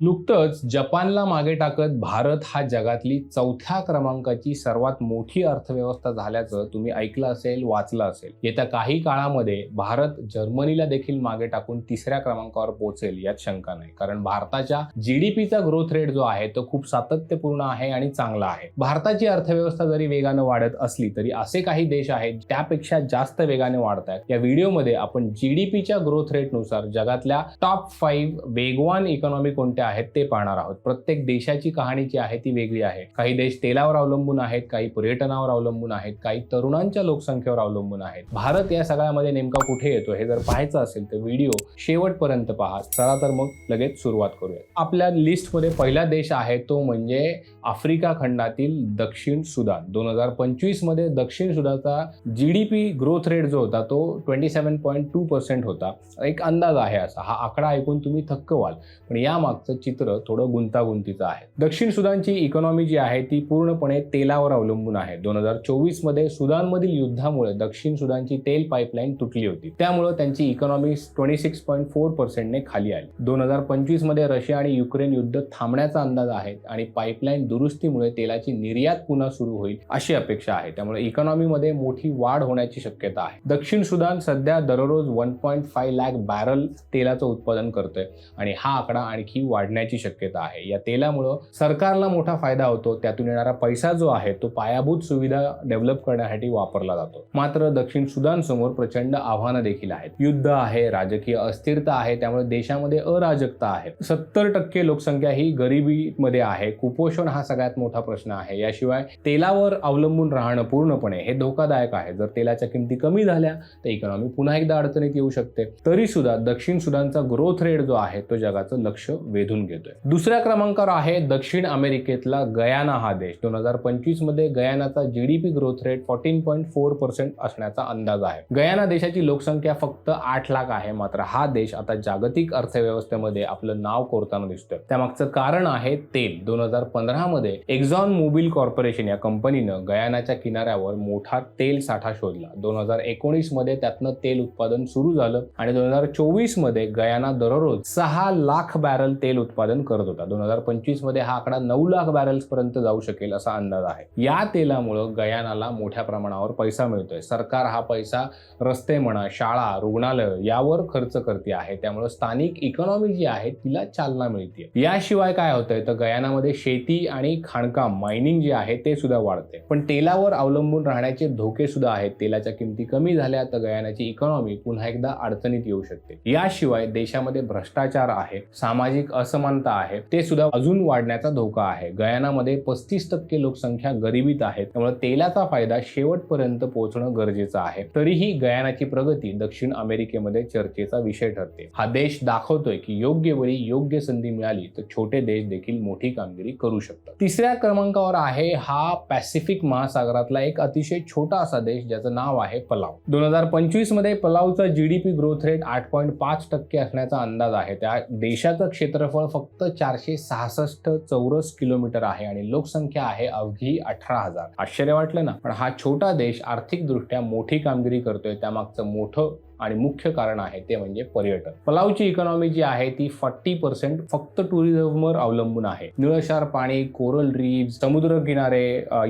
नुकतंच जपानला मागे टाकत भारत हा जगातली चौथ्या क्रमांकाची सर्वात मोठी अर्थव्यवस्था झाल्याचं तुम्ही ऐकलं असेल वाचलं असेल. येत्या काही काळामध्ये भारत जर्मनीला देखील मागे टाकून तिसऱ्या क्रमांकावर पोहोचेल यात शंका नाही. कारण भारताच्या जीडीपीचा ग्रोथ रेट जो आहे तो खूप सातत्यपूर्ण आहे आणि चांगला आहे. भारताची अर्थव्यवस्था जरी वेगानं वाढत असली तरी असे काही देश आहेत त्यापेक्षा जास्त वेगाने वाढत आहेत या व्हिडिओमध्ये आपण जीडीपीच्या ग्रोथ रेटनुसार जगातल्या टॉप फाईव्ह वेगवान इकॉनॉमी कोणत्या आहेत ते पाहणार आहोत. प्रत्येक देशाची कहाणी जी आहे ती वेगळी आहे. काही देश तेलावर अवलंबून आहेत काही पर्यटनावर अवलंबून आहेत काही तरुणांच्या लोकसंख्येवर अवलंबून आहेत. भारत या सगळ्यामध्ये नेमका कुठे येतो हे जर पाहायचं असेल तर व्हिडिओ शेवटपर्यंत पहा. चला तर मग लगेच सुरुवात करूया आपल्या लिस्टमध्ये पहिला देश आहे तो म्हणजे आफ्रिका खंडातील दक्षिण सुदान. दोन हजार पंचवीसमध्ये दक्षिण सुदानचा G D P growth rate जो होता तो twenty seven point two percent होता. एक अंदाज आहे असा. हा आकडा ऐकून तुम्ही थक्क व्हाल. पण यामागचं चित्र थोडं गुंतागुंतीचं आहे. दक्षिण सुदानची इकॉनॉमी जी आहे ती पूर्णपणे तेलावर अवलंबून आहे. दोन हजार चोवीसमध्ये सुदानमधील युद्धामुळे दक्षिण सुदानची तेल पाईपलाईन तुटली होती. त्यामुळे त्यांची economy twenty six point four पर्सेंटने खाली आली. दोन हजार पंचवीसमध्ये रशिया आणि युक्रेन युद्ध थांबण्याचा अंदाज आहे आणि पाईपलाईन दुरुस्तीमुळे तेलाची निर्यात पुन्हा सुरू होईल अशी अपेक्षा आहे. त्यामुळे इकॉनॉमीमध्ये मोठी वाढ होण्याची शक्यता आहे. दक्षिण सुदान सध्या दररोज one point five lakh barrel तेलाचं उत्पादन करतोय आणि हा आकडा आणखी वाढण्याची शक्यता आहे. या तेलामुळं सरकारला मोठा फायदा होतो. त्यातून येणारा पैसा जो आहे तो पायाभूत सुविधा डेव्हलप करण्यासाठी वापरला जातो. मात्र दक्षिण सुदान समोर प्रचंड आव्हानं देखील आहेत. युद्ध आहे राजकीय अस्थिरता आहे त्यामुळे देशामध्ये अराजकता आहे. सत्तर टक्के लोकसंख्या ही गरिबीमध्ये आहे. कुपोषण हा सगळ्यात मोठा प्रश्न आहे. याशिवाय तेलावर अवलंबून राहणं पूर्णपणे हे धोकादायक आहे. जर तेलाच्या किमती कमी झाल्या तर इकॉनॉमी पुन्हा एकदा अडचणीत येऊ शकते. तरी सुद्धा दक्षिण सुदानचा ग्रोथ रेट जो आहे तो जगाचं लक्ष वेधून घेतोय. दुसऱ्या क्रमांकावर आहे दक्षिण अमेरिकेतला गयाना हा देश. दोन हजार पंचवीसमध्ये गयानाचा GDP growth rate fourteen point four percent असण्याचा अंदाज आहे. गयाना देशाची लोकसंख्या फक्त आठ लाख आहे मात्र हा देश आता जागतिक अर्थव्यवस्थेमध्ये आपलं नाव कोरताना दिसतोय. त्यामागचं कारण आहे तेल. दोन हजार पंधरा मध्ये एक्झॉन मोबिल कॉर्पोरेशन या कंपनीनं गयानाच्या किनाऱ्यावर मोठा तेल साठा शोधला. दोन हजार एकोणीसमध्ये त्यातनं तेल उत्पादन सुरू झालं आणि दोन हजार चोवीसमध्ये गयाना दररोज सहा लाख बॅरल तेल उत्पादन करत होता. दोन हजार पंचवीसमध्ये हा आकडा नऊ लाख बॅरल्स पर्यंत जाऊ शकेल असा अंदाज आहे. या तेलामुळं गयानाला मोठ्या प्रमाणावर पैसा मिळतोय. सरकार हा पैसा रस्ते म्हणा शाळा रुग्णालय यावर खर्च करते आहे. त्यामुळे स्थानिक इकॉनॉमी जी आहे तिला चालना मिळते याशिवाय काय होतंय? तर गयानामध्ये शेती आणि खाणकाम मायनिंग जे आहे ते सुद्धा वाढते पण तेलावर अवलंबून राहण्याचे धोके सुद्धा आहेत. तेलाच्या किमती कमी झाल्या तर गयानाची इकॉनॉमी पुन्हा एकदा अडचणीत येऊ शकते. याशिवाय देशामध्ये भ्रष्टाचार आहे. सामाजिक असमानता आहे. ते सुद्धा अजून वाढण्याचा धोका आहे. गयानामध्ये पस्तीस टक्के लोकसंख्या गरिबीत आहे. त्यामुळे तेलाचा फायदा शेवटपर्यंत पोहोचणं गरजेचं आहे. तरीही गयानाची प्रगती दक्षिण अमेरिकेमध्ये चर्चेचा विषय ठरते. हा देश दाखवतोय की योग्य वेळी योग्य संधी मिळाली तर छोटे देश देखील मोठी कामगिरी करू शकतात. तिसऱ्या क्रमांकावर आहे हा पॅसिफिक महासागरातला एक अतिशय छोटा असा देश ज्याचं नाव आहे पलाव. दोन हजार पंचवीसमध्ये पलावचा जीडीपी ग्रोथ रेट आठ पॉईंट पाच टक्के असण्याचा अंदाज आहे. त्या देशाचं क्षेत्रफळ फक्त चारशे सहासष्ट चौरस किलोमीटर आहे आणि लोकसंख्या आहे अवघी अठरा हजार. आश्चर्य वाटलं ना? पण हा छोटा देश आर्थिकदृष्ट्या मोठी कामगिरी करतोय. त्यामागचं मोठं आणि मुख्य कारण आहे ते म्हणजे पर्यटन. पलावची इकॉनॉमी जी आहे ती फॉर्टी पर्सेंट फक्त टुरिझमवर अवलंबून आहे. निळशार पाणी कोरल रीफ समुद्र किनारे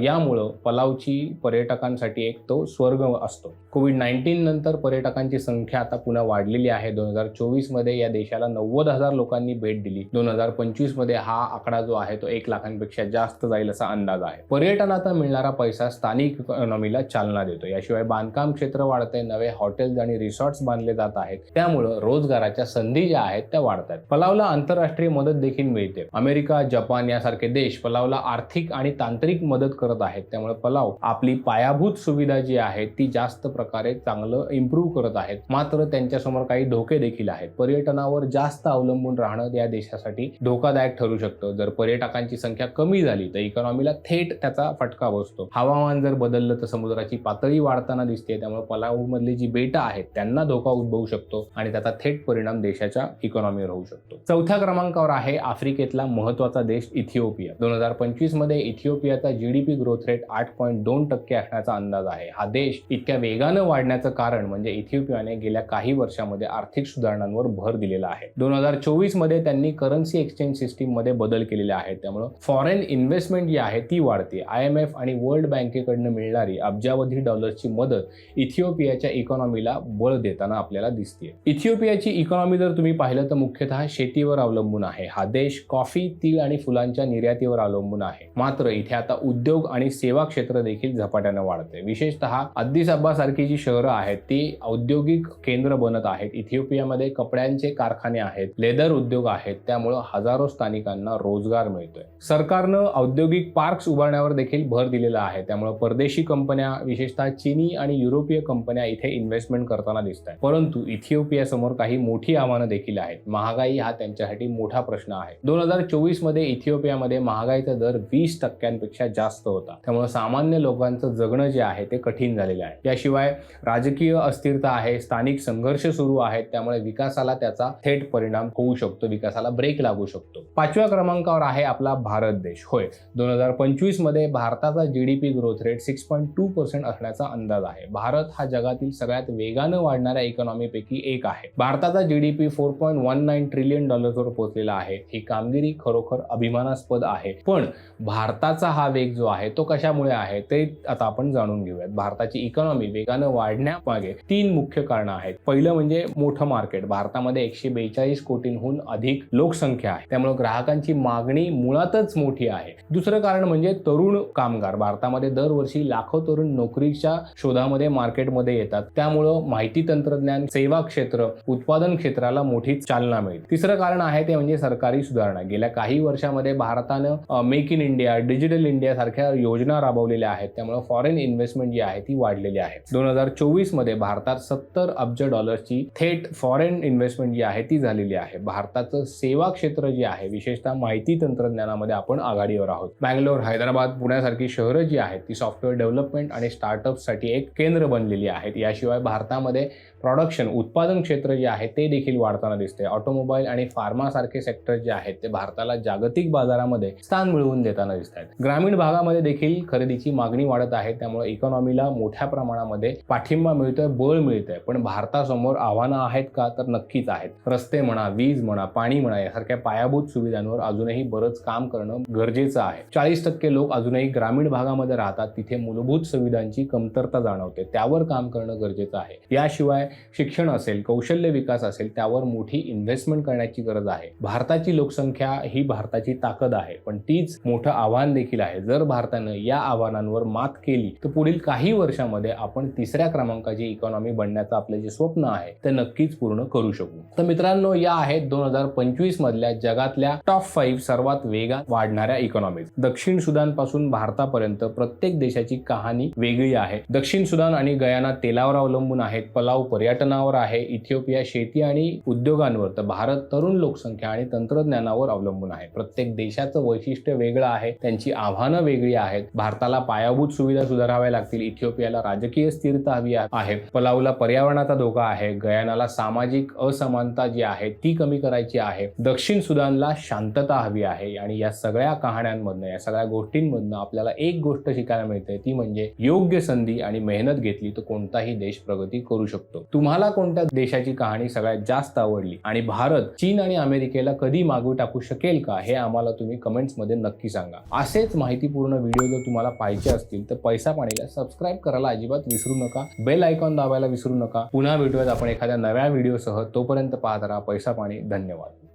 यामुळं पलावची पर्यटकांसाठी एक तो स्वर्ग असतो. कोविड नाईन्टीन नंतर पर्यटकांची संख्या आता पुन्हा वाढलेली आहे. दोन हजार चोवीसमध्ये या देशाला नव्वद हजार लोकांनी भेट दिली. दोन हजार पंचवीसमध्ये हा आकडा जो आहे तो एक लाखांपेक्षा जास्त जाईल असा अंदाज आहे. पर्यटनाचा मिळणारा पैसा स्थानिक इकॉनॉमीला चालना देतो. याशिवाय बांधकाम क्षेत्र वाढतंय नवे हॉटेल्स आणि रिसॉर्ट्स बांधले जात आहेत. त्यामुळं रोजगाराच्या संधी ज्या आहेत त्या वाढत आहेत. पलावला आंतरराष्ट्रीय मदत देखील मिळते. अमेरिका जपान यासारखे देश पलावला आर्थिक आणि तांत्रिक मदत करत आहेत. त्यामुळे पलाव आपली पायाभूत सुविधा जी आहे ती जास्त प्रकारे चांगलं इम्प्रूव्ह करत आहेत. मात्र त्यांच्यासमोर काही धोके देखील आहेत. पर्यटनावर जास्त अवलंबून राहणं या देशासाठी धोकादायक ठरू शकतं. जर पर्यटकांची संख्या कमी झाली तर इकॉनॉमीला थेट त्याचा फटका बसतो. हवामान जर बदललं तर समुद्राची पातळी वाढताना दिसते. त्यामुळे पलावमधली जी बेटं आहेत त्यांना त्यांना धोका उद्भवू शकतो आणि त्याचा थेट परिणाम देशाच्या इकॉनॉमीवर होऊ शकतो. चौथ्या क्रमांकावर आहे आफ्रिकेतला महत्त्वाचा देश इथिओपिया. दोन हजार पंचवीसमध्ये इथिओपियाचा जीडीपी ग्रोथ रेट आठ पॉईंट दोन टक्के असण्याचा अंदाज आहे. हा देश इतक्या वेगानं वाढण्याचं कारण म्हणजे इथिओपियाने गेल्या काही वर्षामध्ये आर्थिक सुधारणांवर भर दिलेला आहे. दोन हजार चोवीसमध्ये त्यांनी करन्सी एक्सचेंज सिस्टीममध्ये बदल केलेले आहेत. त्यामुळं फॉरेन इन्व्हेस्टमेंट जी आहे ती वाढते. आय एम एफ आणि वर्ल्ड बँकेकडनं मिळणारी अब्जावधी डॉलर्सची मदत इथिओपियाच्या इकॉनॉमीला बळ देताना आपल्याला दिसते इथिओपियाची इकॉनॉमी जर तुम्ही पाहिलं तर मुख्यतः शेतीवर अवलंबून आहे. हा देश कॉफी तीळ आणि फुलांच्या निर्यातीवर अवलंबून आहे. मात्र इथे आता उद्योग आणि सेवा क्षेत्र देखील झपाट्यानं वाढते विशेषतः अद्दिस अब्बा सारखी जी शहरं आहेत ती औद्योगिक केंद्र बनत आहेत. इथिओपियामध्ये कपड्यांचे कारखाने आहेत लेदर उद्योग आहेत त्यामुळं हजारो स्थानिकांना रोजगार मिळतोय. सरकारनं औद्योगिक पार्क्स उभारण्यावर देखील भर दिलेला आहे. त्यामुळे परदेशी कंपन्या विशेषतः चीनी आणि युरोपीय कंपन्या इथे इन्व्हेस्टमेंट करताना दिसत आहे परंतु इथिओपिया समोर काही मोठी आव्हानं देखील आहेत. महागाई हा त्यांच्यासाठी मोठा प्रश्न आहे. दोन हजार चोवीसमध्ये इथिओपियामध्ये महागाईचा दर वीस टक्क्यांपेक्षा जास्त होता. त्यामुळे सामान्य लोकांचं जगणं जे आहे ते कठीण झालेलं आहे. याशिवाय राजकीय अस्थिरता आहे स्थानिक संघर्ष सुरू आहेत त्यामुळे विकासाला त्याचा थेट परिणाम होऊ शकतो विकासाला ब्रेक लागू शकतो. पाचव्या क्रमांकावर आहे आपला भारत देश. होय दोन हजार पंचवीसमध्ये भारताचा GDP growth rate six point two percent असण्याचा अंदाज आहे. भारत हा जगातील सगळ्यात वेगानं वाढणाऱ्या इकॉनॉमीपैकी एक आहे. भारताचा GDP four point one nine trillion डॉलर्सवर पोहोचलेला आहे. ही कामगिरी खरोखर अभिमानास्पद आहे. पण भारताचा हा वेग जो आहे तो कशामुळे आहे ते आता आपण जाणून घेऊयात. भारताची इकॉनॉमी वेगानं वाढण्यामागे तीन मुख्य कारणं आहेत. पहिलं म्हणजे मोठं मार्केट भारतामध्ये एकशे बेचाळीस कोटींहून अधिक लोकसंख्या आहे. त्यामुळे ग्राहकांची मागणी मुळातच मोठी आहे. दुसरं कारण म्हणजे तरुण कामगार. भारतामध्ये दरवर्षी लाखो तरुण नोकरीच्या शोधामध्ये मार्केटमध्ये येतात. त्यामुळं माहिती तंत्रज्ञान सेवा क्षेत्र उत्पादन क्षेत्राला मोठी चालना मिळते. तिसरं कारण आहे ते म्हणजे सरकारी सुधारणा. गेल्या काही वर्षामध्ये भारतानं make in India digital India सारख्या योजना राबवलेल्या आहेत. त्यामुळे फॉरेन इन्व्हेस्टमेंट जी आहे ती वाढलेली आहे. दोन हजार चोवीसमध्ये भारतात सत्तर अब्ज डॉलर्सची थेट फॉरेन इन्व्हेस्टमेंट जी आहे ती झालेली आहे. भारताचं सेवा क्षेत्र जे आहे विशेषतः माहिती तंत्रज्ञानामध्ये आपण आघाडीवर आहोत. बँगलोर हैदराबाद पुण्यासारखी शहरं जी आहेत ती सॉफ्टवेअर डेव्हलपमेंट आणि स्टार्टअपसाठी एक केंद्र बनलेली आहेत. याशिवाय भारतामध्ये प्रॉडक्शन उत्पादन क्षेत्र जे आहे ते देखील वाढताना दिसते ऑटोमोबाईल आणि फार्मासारखे सेक्टर जे आहेत ते भारताला जागतिक बाजारामध्ये स्थान मिळवून देताना दिसत आहेत ग्रामीण भागामध्ये देखील खरेदीची मागणी वाढत आहे त्यामुळे इकॉनॉमीला मोठ्या प्रमाणामध्ये पाठिंबा मिळतोय बळ मिळतंय. पण भारतासमोर आव्हानं आहेत का? तर नक्कीच आहेत. रस्ते म्हणा वीज म्हणा पाणी म्हणा यासारख्या पायाभूत सुविधांवर अजूनही बरंच काम करणं गरजेचं आहे. चाळीस टक्के लोक अजूनही ग्रामीण भागामध्ये राहतात तिथे मूलभूत सुविधांची कमतरता जाणवते. त्यावर काम करणं गरजेचं आहे. त्याशिवाय शिक्षण असेल कौशल्य विकास असेल त्यावर मोठी इन्व्हेस्टमेंट करण्याची गरज आहे. भारताची लोकसंख्या ही भारताची ताकद आहे पण तीच मोठं आव्हान देखील आहे. जर भारतानं या आव्हानांवर मात केली तर पुढील काही वर्षामध्ये आपण तिसऱ्या क्रमांकाची इकॉनॉमी बनण्याचं आपलं जे स्वप्न आहे ते नक्कीच पूर्ण करू शकू. तर मित्रांनो या आहेत दोन हजार पंचवीस मधल्या जगातल्या टॉप फाईव्ह सर्वात वेगात वाढणाऱ्या इकॉनॉमीज दक्षिण सुदानपासून भारतापर्यंत प्रत्येक देशाची कहाणी वेगळी आहे. दक्षिण सुदान आणि गयाना तेलावर अवलंबून आहेत. कलाव पर्यटनावर आहे. इथिओपिया शेती आणि उद्योगांवर तर भारत तरुण लोकसंख्या आणि तंत्रज्ञानावर अवलंबून आहे. प्रत्येक देशाचं वैशिष्ट्य वेगळं आहे. त्यांची आव्हानं वेगळी आहेत. भारताला पायाभूत सुविधा सुधाराव्या लागतील. इथिओपियाला राजकीय स्थिरता हवी आहे. पलावला पर्यावरणाचा धोका आहे. गयानाला सामाजिक असमानता जी आहे ती कमी करायची आहे. दक्षिण सुदानला शांतता हवी आहे. आणि या सगळ्या कहाण्यांमधनं या सगळ्या गोष्टींमधनं आपल्याला एक गोष्ट शिकायला मिळते. ती म्हणजे योग्य संधी आणि मेहनत घेतली तर कोणताही देश प्रगती करू शकतो. शकतो. तुम्हाला कोणत्या देशाची कहाणी सगळ्यात जास्त आवडली? आणि भारत चीन आणि अमेरिकेला कधी मागू टाकू शकेल का? हे आम्हाला तुम्ही कमेंट्समध्ये नक्की सांगा. असेच माहितीपूर्ण व्हिडिओ जर तुम्हाला पाहिजे असतील तर पैसा पाणीला सबस्क्राईब करायला अजिबात विसरू नका. बेल आयकॉन दाबायला विसरू नका. पुन्हा भेटूयात आपण एखाद्या नव्या व्हिडिओसह. तोपर्यंत पाहत राहा पैसा पाणी. धन्यवाद.